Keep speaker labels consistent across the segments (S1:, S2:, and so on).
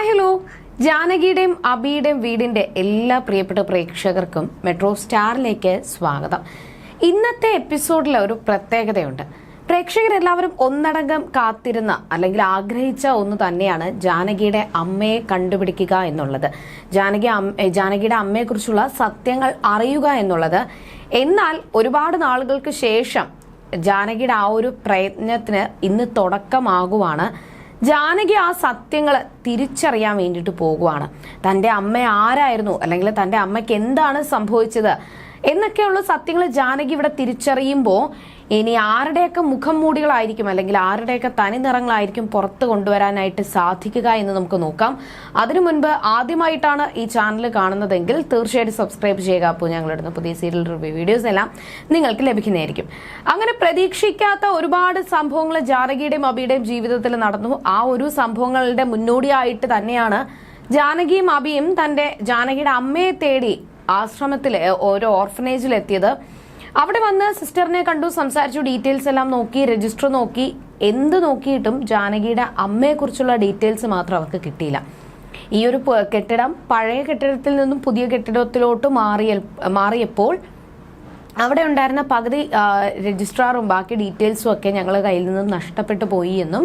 S1: Hi hello ജാനകിയുടെയും അബിയുടെയും വീടിന്റെ എല്ലാ പ്രിയപ്പെട്ട പ്രേക്ഷകർക്കും മെട്രോ സ്റ്റാറിലേക്ക് സ്വാഗതം. ഇന്നത്തെ എപ്പിസോഡിൽ ഒരു പ്രത്യേകതയുണ്ട്. പ്രേക്ഷകരെല്ലാവരും ഒന്നടങ്കം കാത്തിരുന്ന അല്ലെങ്കിൽ ആഗ്രഹിച്ച ഒന്ന് തന്നെയാണ് ജാനകിയുടെ അമ്മയെ കണ്ടുപിടിക്കുക എന്നുള്ളത്. ജാനകി ജാനകിയുടെ അമ്മയെക്കുറിച്ചുള്ള സത്യങ്ങൾ അറിയുക എന്നുള്ളത്. എന്നാൽ ഒരുപാട് നാളുകൾക്ക് ശേഷം ജാനകിയുടെ ആ ഒരു പ്രയത്നത്തിന് ഇന്ന് തുടക്കമാകുവാണ്. ജാനകി ആ സത്യങ്ങൾ തിരിച്ചറിയാൻ വേണ്ടിയിട്ട് പോകുവാണ്. തന്റെ അമ്മ ആരായിരുന്നു? അല്ലെങ്കിൽ തന്റെ അമ്മയ്ക്ക് എന്താണ് സംഭവിച്ചത്? എന്നൊക്കെയുള്ള സത്യങ്ങൾ ജാനകി ഇവിടെ തിരിച്ചറിയുമ്പോൾ ഇനി ആരുടെയൊക്കെ മുഖം മൂടികളായിരിക്കും അല്ലെങ്കിൽ ആരുടെയൊക്കെ തനി നിറങ്ങളായിരിക്കും പുറത്ത് കൊണ്ടുവരാനായിട്ട് സാധിക്കുക എന്ന് നമുക്ക് നോക്കാം. അതിനു മുൻപ് ആദ്യമായിട്ടാണ് ഈ ചാനൽ കാണുന്നതെങ്കിൽ തീർച്ചയായിട്ടും സബ്സ്ക്രൈബ് ചെയ്യുക. അപ്പോൾ ഞങ്ങളിടുന്ന പുതിയ സീരിയൽ റിവ്യൂ വീഡിയോസ് എല്ലാം നിങ്ങൾക്ക് ലഭിക്കുന്നതായിരിക്കും. അങ്ങനെ പ്രതീക്ഷിക്കാത്ത ഒരുപാട് സംഭവങ്ങൾ ജാനകിയുടെയും അബിയുടെയും ജീവിതത്തിൽ നടന്നു. ആ ഒരു സംഭവങ്ങളുടെ മുന്നോടിയായിട്ട് തന്നെയാണ് ജാനകിയും അബിയും തന്റെ ജാനകിയുടെ അമ്മയെ തേടി ആശ്രമത്തിൽ ഓരോ ഓർഫനേജിൽ എത്തിയത്. അവിടെ വന്ന് സിസ്റ്ററിനെ കണ്ടു സംസാരിച്ചു ഡീറ്റെയിൽസ് എല്ലാം നോക്കി രജിസ്റ്റർ നോക്കി. എന്ത് നോക്കിയിട്ടും ജാനകിയുടെ അമ്മയെക്കുറിച്ചുള്ള ഡീറ്റെയിൽസ് മാത്രം അവർക്ക് കിട്ടിയില്ല. ഈ ഒരു കെട്ടിടം പഴയ കെട്ടിടത്തിൽ നിന്നും പുതിയ കെട്ടിടത്തിലോട്ട് മാറിയ മാറിയപ്പോൾ അവിടെ ഉണ്ടായിരുന്ന പകുതി രജിസ്ട്രാറും ബാക്കി ഡീറ്റെയിൽസും ഒക്കെ ഞങ്ങളുടെ കയ്യിൽ നിന്നും നഷ്ടപ്പെട്ടു പോയി എന്നും.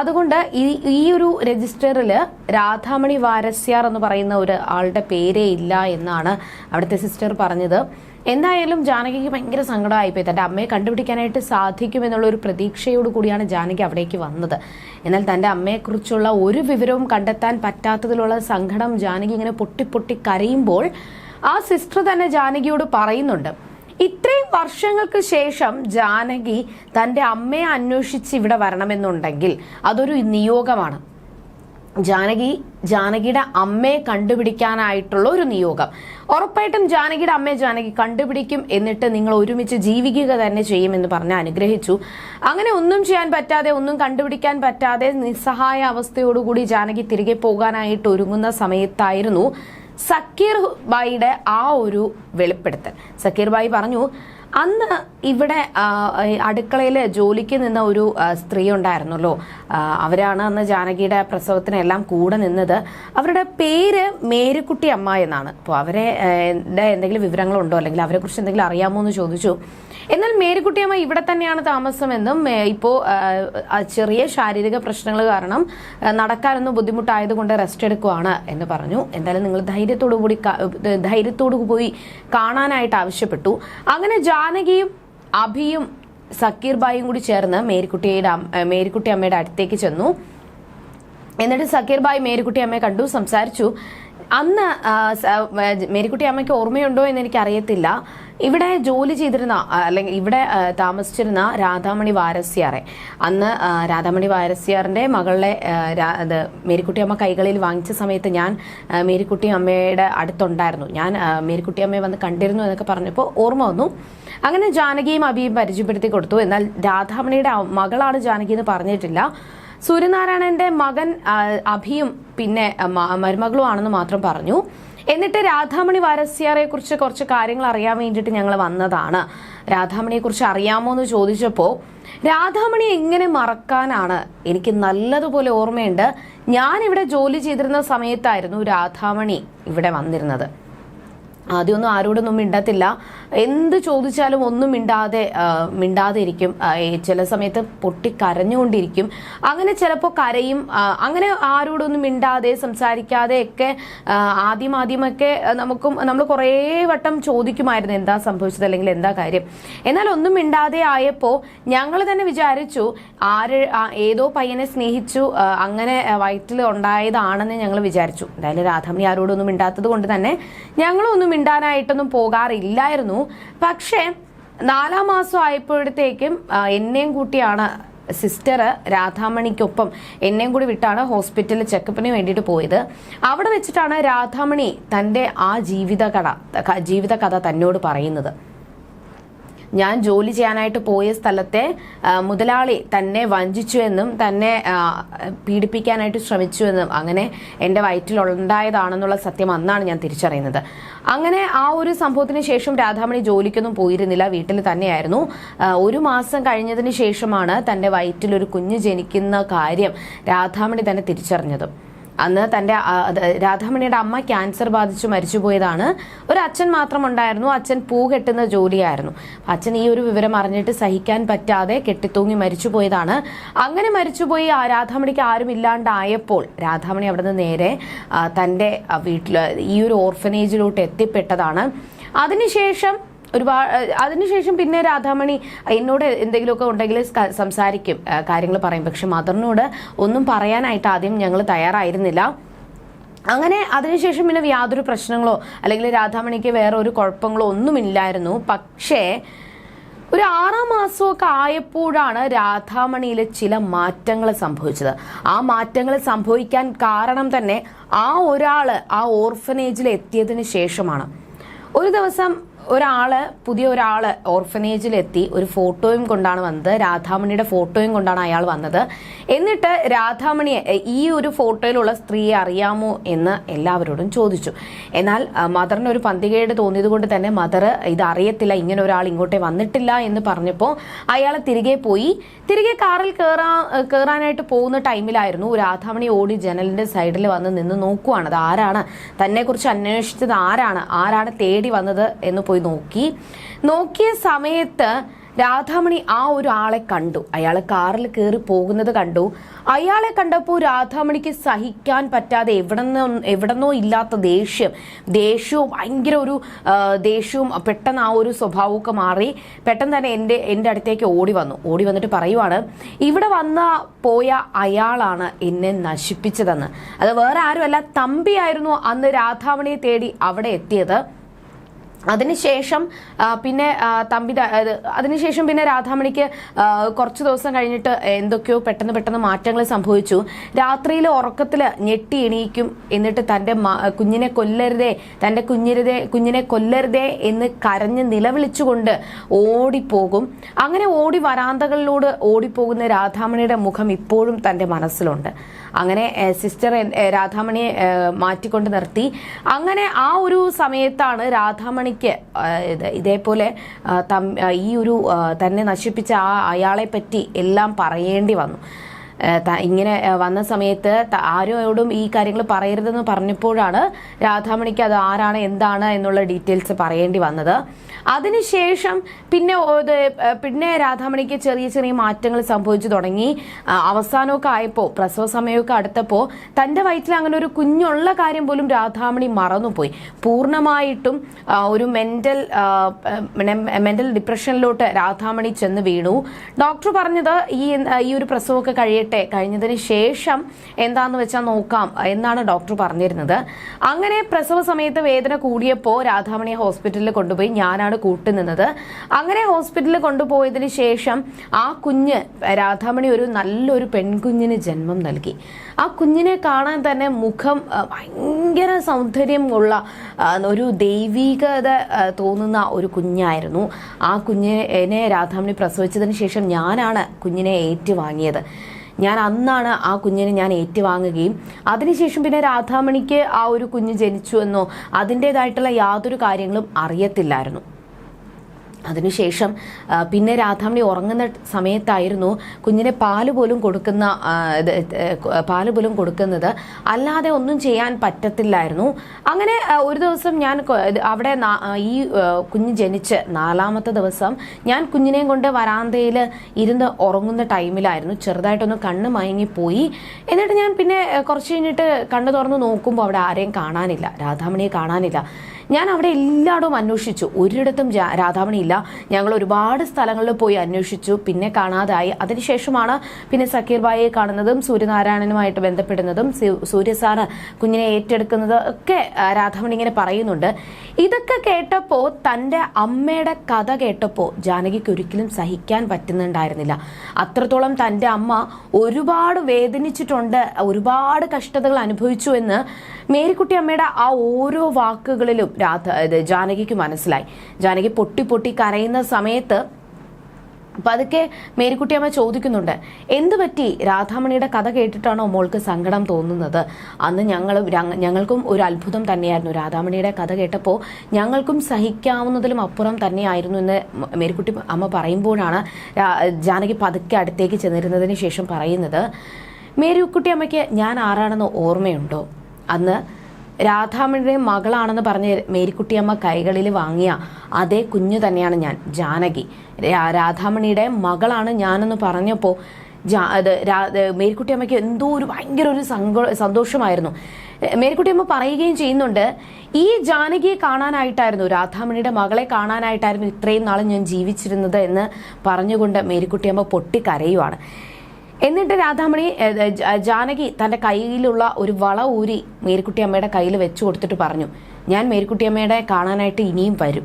S1: അതുകൊണ്ട് ഈ ഈ ഒരു രജിസ്റ്ററിൽ രാധാമണി വാരസ്യാർ എന്ന് പറയുന്ന ഒരു ആളുടെ പേരേ ഇല്ല എന്നാണ് അവിടുത്തെ സിസ്റ്റർ പറഞ്ഞത്. എന്തായാലും ജാനകിക്ക് ഭയങ്കര സങ്കടമായിപ്പോയി. തന്റെ അമ്മയെ കണ്ടുപിടിക്കാനായിട്ട് സാധിക്കുമെന്നുള്ള ഒരു പ്രതീക്ഷയോട് കൂടിയാണ് ജാനകി അവിടേക്ക് വന്നത്. എന്നാൽ തന്റെ അമ്മയെക്കുറിച്ചുള്ള ഒരു വിവരവും കണ്ടെത്താൻ പറ്റാത്തതിലുള്ള സങ്കടം ജാനകി ഇങ്ങനെ പൊട്ടി പൊട്ടി കരയുമ്പോൾ ആ സിസ്റ്റർ തന്നെ ജാനകിയോട് പറയുന്നുണ്ട്. ഇത്രയും വർഷങ്ങൾക്ക് ശേഷം ജാനകി തന്റെ അമ്മയെ അന്വേഷിച്ച് ഇവിടെ വരണമെന്നുണ്ടെങ്കിൽ അതൊരു നിയോഗമാണ്. ജാനകി ജാനകിയുടെ അമ്മയെ കണ്ടുപിടിക്കാനായിട്ടുള്ള ഒരു നിയോഗം. ഉറപ്പായിട്ടും ജാനകിയുടെ അമ്മയെ ജാനകി കണ്ടുപിടിക്കും എന്നിട്ട് നിങ്ങൾ ഒരുമിച്ച് ജീവിക്കുക തന്നെ ചെയ്യുമെന്ന് പറഞ്ഞ് അനുഗ്രഹിച്ചു. അങ്ങനെ ഒന്നും ചെയ്യാൻ പറ്റാതെ ഒന്നും കണ്ടുപിടിക്കാൻ പറ്റാതെ നിസ്സഹായ അവസ്ഥയോടുകൂടി ജാനകി തിരികെ പോകാനായിട്ട് ഒരുങ്ങുന്ന സമയത്തായിരുന്നു സക്കീർ ബായിയുടെ ആ ഒരു വെളിപ്പെടുത്തൽ. സക്കീർ ബായി പറഞ്ഞു അന്ന് ഇവിടെ അടുക്കളയിൽ ജോലിക്ക് നിന്ന ഒരു സ്ത്രീ ഉണ്ടായിരുന്നല്ലോ. അവരാണ് അന്ന് ജാനകിയുടെ പ്രസവത്തിനെല്ലാം കൂടെ നിന്നത്. അവരുടെ പേര് മേരിക്കുട്ടി അമ്മ എന്നാണ്. അപ്പോൾ അവരെ എന്തെങ്കിലും വിവരങ്ങളുണ്ടോ? അല്ലെങ്കിൽ അവരെക്കുറിച്ച് എന്തെങ്കിലും അറിയാമോ എന്ന് ചോദിച്ചു. എന്നാൽ മേരിക്കുട്ടിയമ്മ ഇവിടെ തന്നെയാണ് താമസമെന്നും ഇപ്പോൾ ചെറിയ ശാരീരിക പ്രശ്നങ്ങൾ കാരണം നടക്കാനൊന്നും ബുദ്ധിമുട്ടായതുകൊണ്ട് റെസ്റ്റ് എടുക്കുവാണ് എന്ന് പറഞ്ഞു. എന്തായാലും നിങ്ങൾ ധൈര്യത്തോടു കൂടി ധൈര്യത്തോടു പോയി കാണാനായിട്ട് ആവശ്യപ്പെട്ടു. അങ്ങനെ ജാനകിയും അഭിയും സക്കീർ ബായും കൂടി ചേർന്ന് മേരിക്കുട്ടിയുടെ മേരിക്കുട്ടി അമ്മയുടെ അടുത്തേക്ക് ചെന്നു. എന്നിട്ട് സക്കീർ ബായ് മേരിക്കുട്ടി അമ്മയെ കണ്ടു സംസാരിച്ചു. അന്ന് മേരിക്കുട്ടി അമ്മയ്ക്ക് ഓർമ്മയുണ്ടോ എന്ന് എനിക്ക് അറിയത്തില്ല ഇവിടെ ജോലി ചെയ്തിരുന്ന അല്ലെങ്കിൽ ഇവിടെ താമസിച്ചിരുന്ന രാധാമണി വാരസ്യാറെ. അന്ന് രാധാമണി വാരസ്യാറിന്റെ മകളുടെ മേരിക്കുട്ടി അമ്മ കൈകളിൽ വാങ്ങിച്ച സമയത്ത് ഞാൻ മേരിക്കുട്ടി അമ്മയുടെ അടുത്തുണ്ടായിരുന്നു. ഞാൻ മേരിക്കുട്ടി അമ്മയെ വന്ന് കണ്ടിരുന്നു എന്നൊക്കെ പറഞ്ഞപ്പോൾ ഓർമ്മ വന്നു. അങ്ങനെ ജാനകിയും അബിയും പരിചയപ്പെടുത്തി കൊടുത്തു. എന്നാൽ രാധാമണിയുടെ മകളാണ് ജാനകി എന്ന് പറഞ്ഞിട്ടില്ല. സൂര്യനാരായണന്റെ മകൻ അഭിയും പിന്നെ മരുമകളുമാണെന്ന് മാത്രം പറഞ്ഞു. എന്നിട്ട് രാധാമണി വാരസ്യാറെ കുറിച്ച് കുറച്ച് കാര്യങ്ങൾ അറിയാൻ വേണ്ടിയിട്ട് ഞങ്ങൾ വന്നതാണ്. രാധാമണിയെ കുറിച്ച് അറിയാമോ എന്ന് ചോദിച്ചപ്പോൾ രാധാമണി എങ്ങനെ മറക്കാനാണ്? എനിക്ക് നല്ലതുപോലെ ഓർമ്മയുണ്ട്. ഞാൻ ഇവിടെ ജോലി ചെയ്തിരുന്ന സമയത്തായിരുന്നു രാധാമണി ഇവിടെ വന്നിരുന്നത്. ആദ്യമൊന്നും ആരോടൊന്നും മിണ്ടത്തില്ല. എന്ത് ചോദിച്ചാലും ഒന്നും മിണ്ടാതെ മിണ്ടാതെ ഇരിക്കും ചില സമയത്ത് പൊട്ടി കരഞ്ഞുകൊണ്ടിരിക്കും. അങ്ങനെ ചിലപ്പോൾ കരയും. അങ്ങനെ ആരോടൊന്നും മിണ്ടാതെ സംസാരിക്കാതെ ഒക്കെ ആദ്യം ആദ്യമൊക്കെ നമുക്കും നമ്മൾ കുറേ വട്ടം ചോദിക്കുമായിരുന്നു എന്താ സംഭവിച്ചത് അല്ലെങ്കിൽ എന്താ കാര്യം. എന്നാൽ ഒന്നും മിണ്ടാതെ ആയപ്പോൾ ഞങ്ങൾ തന്നെ വിചാരിച്ചു ആര് ഏതോ പയ്യനെ സ്നേഹിച്ചു അങ്ങനെ വയറ്റിൽ ഉണ്ടായതാണെന്ന് ഞങ്ങൾ വിചാരിച്ചു. എന്തായാലും രാധാമണി ആരോടൊന്നും മിണ്ടാത്തത് കൊണ്ട് തന്നെ ഞങ്ങളൊന്നും മിണ്ടാനായിട്ടൊന്നും പോകാറില്ലായിരുന്നു. പക്ഷേ നാലാം മാസം ആയപ്പോഴത്തേക്കും എന്നെയും കൂട്ടിയാണ് സിസ്റ്റർ രാധാമണിക്കൊപ്പം എന്നെയും കൂടി വിട്ടാണ് ഹോസ്പിറ്റലിൽ ചെക്കപ്പിന് വേണ്ടിയിട്ട് പോയത്. അവിടെ വെച്ചിട്ടാണ് രാധാമണി തന്റെ ആ ജീവിതകഥ ജീവിതകഥ തന്നോട് പറയുന്നത്. ഞാൻ ജോലി ചെയ്യാനായിട്ട് പോയ സ്ഥലത്തെ മുതലാളി തന്നെ വഞ്ചിച്ചു എന്നും തന്നെ പീഡിപ്പിക്കാനായിട്ട് ശ്രമിച്ചു എന്നും അങ്ങനെ എന്റെ വയറ്റിലുണ്ടായതാണെന്നുള്ള സത്യം അന്നാണ് ഞാൻ തിരിച്ചറിയുന്നത്. അങ്ങനെ ആ ഒരു സംഭവത്തിന് ശേഷം രാധാമണി ജോലിക്കൊന്നും പോയിരുന്നില്ല വീട്ടിൽ തന്നെയായിരുന്നു. ഒരു മാസം കഴിഞ്ഞതിന് ശേഷമാണ് തന്റെ വയറ്റിൽ ഒരു കുഞ്ഞ് ജനിക്കുന്ന കാര്യം രാധാമണി തന്നെ തിരിച്ചറിഞ്ഞത്. അന്ന് തന്റെ രാധാമണിയുടെ അമ്മ ക്യാൻസർ ബാധിച്ചു മരിച്ചുപോയതാണ് ഒരു അച്ഛൻ മാത്രം ഉണ്ടായിരുന്നു അച്ഛൻ പൂ കെട്ടുന്ന ജോലിയായിരുന്നു. അച്ഛൻ ഈ ഒരു വിവരം അറിഞ്ഞിട്ട് സഹിക്കാൻ പറ്റാതെ കെട്ടിത്തൂങ്ങി മരിച്ചുപോയതാണ് അങ്ങനെ മരിച്ചുപോയി ആ രാധാമണിക്ക് ആരും ഇല്ലാണ്ടായപ്പോൾ രാധാമണി അവിടെ നിന്ന് നേരെ തന്റെ വീട്ടിൽ ഈ ഒരു ഓർഫനേജിലോട്ട് എത്തിപ്പെട്ടതാണ്. അതിനുശേഷം ഒരുപാട് അതിനുശേഷം പിന്നെ രാധാമണി എന്നോട് എന്തെങ്കിലുമൊക്കെ ഉണ്ടെങ്കിൽ സംസാരിക്കും കാര്യങ്ങൾ പറയും. പക്ഷെ മദറിനോട് ഒന്നും പറയാനായിട്ട് ആദ്യം ഞങ്ങൾ തയ്യാറായിരുന്നില്ല. അങ്ങനെ അതിനുശേഷം പിന്നെ യാതൊരു പ്രശ്നങ്ങളോ അല്ലെങ്കിൽ രാധാമണിക്ക് വേറെ ഒരു കുഴപ്പങ്ങളോ ഒന്നുമില്ലായിരുന്നു. പക്ഷേ ഒരു ആറാം മാസമൊക്കെ ആയപ്പോഴാണ് രാധാമണിയിൽ ചില മാറ്റങ്ങൾ സംഭവിച്ചത്. ആ മാറ്റങ്ങൾ സംഭവിക്കാൻ കാരണം തന്നെ ആ ഒരാൾ ആ ഓർഫനേജിൽ എത്തിയതിന് ശേഷമാണ്. ഒരു ദിവസം ഒരാൾ പുതിയ ഒരാൾ ഓർഫനേജിലെത്തി ഒരു ഫോട്ടോയും കൊണ്ടാണ് വന്നത്. രാധാമണിയുടെ ഫോട്ടോയും കൊണ്ടാണ് അയാൾ വന്നത്. എന്നിട്ട് രാധാമണിയെ ഈ ഒരു ഫോട്ടോയിലുള്ള സ്ത്രീയെ അറിയാമോ എന്ന് എല്ലാവരോടും ചോദിച്ചു. എന്നാൽ മദറിന് ഒരു പന്തികേട് തോന്നിയത് കൊണ്ട് തന്നെ മദർ ഇത് അറിയത്തില്ല ഇങ്ങനെ ഒരാൾ ഇങ്ങോട്ടേ വന്നിട്ടില്ല എന്ന് പറഞ്ഞപ്പോൾ അയാൾ തിരികെ പോയി. തിരികെ കാറിൽ കയറാ കയറാനായിട്ട് പോകുന്ന ടൈമിലായിരുന്നു രാധാമണി ഓടി ജനലിന്റെ സൈഡിൽ വന്ന് നിന്ന് നോക്കുവാണ്. അത് ആരാണ് തന്നെക്കുറിച്ച് അന്വേഷിച്ചത് ആരാണ്? ആരാണ് തേടി വന്നത് എന്ന് പോയി നോക്കി. നോക്കിയ സമയത്ത് രാധാമണി ആ ഒരാളെ കണ്ടു. അയാളെ കാറിൽ കയറി പോകുന്നത് കണ്ടു. അയാളെ കണ്ടപ്പോൾ രാധാമണിക്ക് സഹിക്കാൻ പറ്റാതെ എവിടെന്നോ എവിടെന്നോ ഇല്ലാത്ത ദേഷ്യം. ദേഷ്യവും ഭയങ്കര ഒരു ദേഷ്യവും പെട്ടെന്ന് ആ ഒരു സ്വഭാവമൊക്കെ മാറി. പെട്ടെന്ന് തന്നെ എന്റെ എന്റെ അടുത്തേക്ക് ഓടി വന്നു. ഓടി വന്നിട്ട് പറയുവാണ് ഇവിടെ വന്ന പോയ അയാളാണ് എന്നെ നശിപ്പിച്ചതെന്ന്. അത് വേറെ ആരുമല്ല തമ്പിയായിരുന്നു അന്ന് രാധാമണിയെ തേടി അവിടെ എത്തിയത്. അതിനുശേഷം പിന്നെ തമ്പി അതിനുശേഷം പിന്നെ രാധാമണിക്ക് കുറച്ച് ദിവസം കഴിഞ്ഞിട്ട് എന്തൊക്കെയോ പെട്ടെന്ന് പെട്ടെന്ന് മാറ്റങ്ങൾ സംഭവിച്ചു. രാത്രിയിൽ ഉറക്കത്തിൽ ഞെട്ടി എണീക്കും എന്നിട്ട് തന്റെ കുഞ്ഞിനെ കൊല്ലരുതേ തന്റെ കുഞ്ഞിരുതേ കുഞ്ഞിനെ കൊല്ലരുതേ എന്ന് കരഞ്ഞ് നിലവിളിച്ചുകൊണ്ട് ഓടിപ്പോകും. അങ്ങനെ ഓടി വരാന്തകളിലൂടെ ഓടിപ്പോകുന്ന രാധാമണിയുടെ മുഖം ഇപ്പോഴും തന്റെ മനസ്സിലുണ്ട്. അങ്ങനെ സിസ്റ്റർ രാധാമണി മാറ്റിക്കൊണ്ട് നിർത്തി. അങ്ങനെ ആ ഒരു സമയത്താണ് രാധാമണിക്ക് ഇതേപോലെ ഈ ഒരു തന്നെ നശിപ്പിച്ച ആ അയാളെ പറ്റി എല്ലാം പറയേണ്ടി വന്നു. ഇങ്ങനെ വന്ന സമയത്ത് ആരോടും ഈ കാര്യങ്ങൾ പറയരുതെന്ന് പറഞ്ഞപ്പോഴാണ് രാധാമണിക്ക് അത് ആരാണ് എന്താണ് എന്നുള്ള ഡീറ്റെയിൽസ് പറയേണ്ടി വന്നത്. അതിനുശേഷം പിന്നെ പിന്നെ രാധാമണിക്ക് ചെറിയ ചെറിയ മാറ്റങ്ങൾ സംഭവിച്ചു തുടങ്ങി. അവസാനമൊക്കെ ആയപ്പോൾ പ്രസവ സമയമൊക്കെ അടുത്തപ്പോൾ തന്റെ വയറ്റിൽ അങ്ങനെ ഒരു കുഞ്ഞുള്ള കാര്യം പോലും രാധാമണി മറന്നുപോയി. പൂർണമായിട്ടും ഒരു മെന്റൽ മെന്റൽ ഡിപ്രഷനിലോട്ട് രാധാമണി ചെന്ന് വീണു. ഡോക്ടർ പറഞ്ഞത് ഈ ഈ ഒരു പ്രസവമൊക്കെ കഴിയട്ടെ കഴിഞ്ഞതിന് ശേഷം എന്താന്ന് വെച്ചാൽ നോക്കാം എന്നാണ് ഡോക്ടർ പറഞ്ഞിരുന്നത്. അങ്ങനെ പ്രസവ സമയത്ത് വേദന കൂടിയപ്പോൾ രാധാമണിയെ ഹോസ്പിറ്റലിൽ കൊണ്ടുപോയി ഞാനാണ് കൂട്ടുനിന്നത് അങ്ങനെ ഹോസ്പിറ്റലിൽ കൊണ്ടുപോയതിന് ശേഷം ആ കുഞ്ഞ് രാധാമണി ഒരു നല്ലൊരു പെൺകുഞ്ഞിന് ജന്മം നൽകി. ആ കുഞ്ഞിനെ കാണാൻ തന്നെ മുഖം ഭയങ്കര സൗന്ദര്യം ഉള്ള ഒരു ദൈവികത തോന്നുന്ന ഒരു കുഞ്ഞായിരുന്നു. ആ കുഞ്ഞിനെ രാധാമണി പ്രസവിച്ചതിന് ശേഷം ഞാനാണ് കുഞ്ഞിനെ ഏറ്റുവാങ്ങിയത്. ഞാൻ അന്നാണ് ആ കുഞ്ഞിനെ ഞാൻ ഏറ്റുവാങ്ങുകയും അതിനുശേഷം പിന്നെ രാധാമണിക്ക് ആ ഒരു കുഞ്ഞ് ജനിച്ചു എന്നോ അതിന്റെതായിട്ടുള്ള യാതൊരു കാര്യങ്ങളും അറിയത്തില്ലായിരുന്നു. അതിനുശേഷം പിന്നെ രാധാമണി ഉറങ്ങുന്ന സമയത്തായിരുന്നു കുഞ്ഞിനെ പാൽ പോലും കൊടുക്കുന്ന പാൽ പോലും കൊടുക്കുന്നത് അല്ലാതെ ഒന്നും ചെയ്യാൻ പറ്റത്തില്ലായിരുന്നു. അങ്ങനെ ഒരു ദിവസം ഞാൻ അവിടെ ഈ കുഞ്ഞ് ജനിച്ച് നാലാമത്തെ ദിവസം ഞാൻ കുഞ്ഞിനെയും കൊണ്ട് വരാന്തയിൽ ഇരുന്ന് ഉറങ്ങുന്ന ടൈമിലായിരുന്നു. ചെറുതായിട്ടൊന്ന് കണ്ണ് മയങ്ങിപ്പോയി എന്നിട്ട് ഞാൻ പിന്നെ കുറച്ച് കഴിഞ്ഞിട്ട് കണ്ണ് തുറന്ന് നോക്കുമ്പോൾ അവിടെ ആരെയും കാണാനില്ല. രാധാമണിയെ കാണാനില്ല. ഞാൻ അവിടെ എല്ലായിടവും അന്വേഷിച്ചു. ഒരിടത്തും രാധാമണിയില്ല. ഞങ്ങൾ ഒരുപാട് സ്ഥലങ്ങളിൽ പോയി അന്വേഷിച്ചു. പിന്നെ കാണാതായി. അതിനുശേഷമാണ് പിന്നെ സക്കീർ ബായിയെ കാണുന്നതും സൂര്യനാരായണനുമായിട്ട് ബന്ധപ്പെടുന്നതും സൂര്യ കുഞ്ഞിനെ ഏറ്റെടുക്കുന്നത് ഒക്കെ രാധാമണി ഇങ്ങനെ പറയുന്നുണ്ട്. ഇതൊക്കെ കേട്ടപ്പോൾ തന്റെ അമ്മയുടെ കഥ കേട്ടപ്പോൾ ജാനകിക്ക് ഒരിക്കലും സഹിക്കാൻ പറ്റുന്നുണ്ടായിരുന്നില്ല. അത്രത്തോളം തന്റെ അമ്മ ഒരുപാട് വേദനിച്ചിട്ടുണ്ട് ഒരുപാട് കഷ്ടതകൾ അനുഭവിച്ചു എന്ന് മേരിക്കുട്ടി അമ്മയുടെ ആ ഓരോ വാക്കുകളിലും രാധ ജാനകിക്ക് മനസ്സിലായി. ജാനകി പൊട്ടി പൊട്ടി കരയുന്ന സമയത്ത് പതുക്കെ മേരിക്കുട്ടിയമ്മ ചോദിക്കുന്നുണ്ട് എന്ത് പറ്റി? രാധാമണിയുടെ കഥ കേട്ടിട്ടാണോ മോൾക്ക് സങ്കടം തോന്നുന്നത്? അന്ന് ഞങ്ങൾ ഞങ്ങൾക്കും ഒരു അത്ഭുതം തന്നെയായിരുന്നു. രാധാമണിയുടെ കഥ കേട്ടപ്പോൾ ഞങ്ങൾക്കും സഹിക്കാവുന്നതിലും അപ്പുറം തന്നെയായിരുന്നു എന്ന് മേരിക്കുട്ടി അമ്മ പറയുമ്പോഴാണ് ജാനകി പതുക്കെ അടുത്തേക്ക് ചെന്നിരുന്നതിന് ശേഷം പറയുന്നത് മേരിക്കുട്ടി അമ്മയ്ക്ക് ഞാൻ ആരാണെന്ന് ഓർമ്മയുണ്ടോ? അന്ന് രാധാമണിയുടെ മകളാണെന്ന് പറഞ്ഞ് മേരിക്കുട്ടിയമ്മ കൈകളിൽ വാങ്ങിയ അതേ കുഞ്ഞു തന്നെയാണ് ഞാൻ ജാനകി. രാധാമണിയുടെ മകളാണ് ഞാനെന്ന് പറഞ്ഞപ്പോൾ ജാ അത് മേരിക്കുട്ടിയമ്മയ്ക്ക് എന്തോ ഒരു ഭയങ്കര ഒരു സന്തോഷമായിരുന്നു. മേരിക്കുട്ടിയമ്മ പറയുകയും ചെയ്യുന്നുണ്ട് ഈ ജാനകിയെ കാണാനായിട്ടായിരുന്നു രാധാമണിയുടെ മകളെ കാണാനായിട്ടായിരുന്നു ഇത്രയും നാളും ഞാൻ ജീവിച്ചിരുന്നത് എന്ന് പറഞ്ഞുകൊണ്ട് മേരിക്കുട്ടിയമ്മ പൊട്ടിക്കരയുവാണ്. എന്നിട്ട് രാധാമണി ജാനകി തന്റെ കയ്യിലുള്ള ഒരു വള ഊരി മേരിക്കുട്ടിയമ്മയുടെ കയ്യിൽ വെച്ചു കൊടുത്തിട്ട് പറഞ്ഞു ഞാൻ മേരിക്കുട്ടിയമ്മയുടെ കാണാനായിട്ട് ഇനിയും വരും.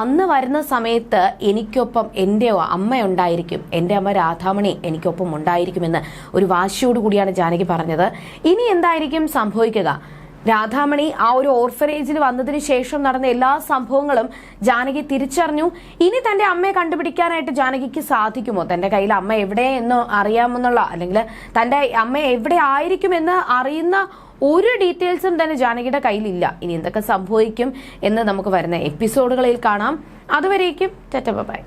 S1: അന്ന് വരുന്ന സമയത്ത് എനിക്കൊപ്പം എന്റെ അമ്മ ഉണ്ടായിരിക്കും എന്റെ അമ്മ രാധാമണി എനിക്കൊപ്പം ഉണ്ടായിരിക്കുമെന്ന് ഒരു വാശിയോടുകൂടിയാണ് ജാനകി പറഞ്ഞത്. ഇനി എന്തായിരിക്കും സംഭവിക്കുക? രാധാമണി ആ ഒരു ഓർഫനേജിൽ വന്നതിന് ശേഷം നടന്ന എല്ലാ സംഭവങ്ങളും ജാനകി തിരിച്ചറിഞ്ഞു. ഇനി തന്റെ അമ്മയെ കണ്ടുപിടിക്കാനായിട്ട് ജാനകിക്ക് സാധിക്കുമോ? തന്റെ കയ്യിൽ അമ്മ എവിടെ എന്ന് അറിയാമെന്നുള്ള അല്ലെങ്കിൽ തന്റെ അമ്മ എവിടെ ആയിരിക്കുമെന്ന് അറിയുന്ന ഒരു ഡീറ്റെയിൽസും തന്നെ ജാനകിയുടെ കയ്യിലില്ല. ഇനി എന്തൊക്കെ സംഭവിക്കും എന്ന് നമുക്ക് വരുന്ന എപ്പിസോഡുകളിൽ കാണാം. അതുവരേക്കും ബൈ.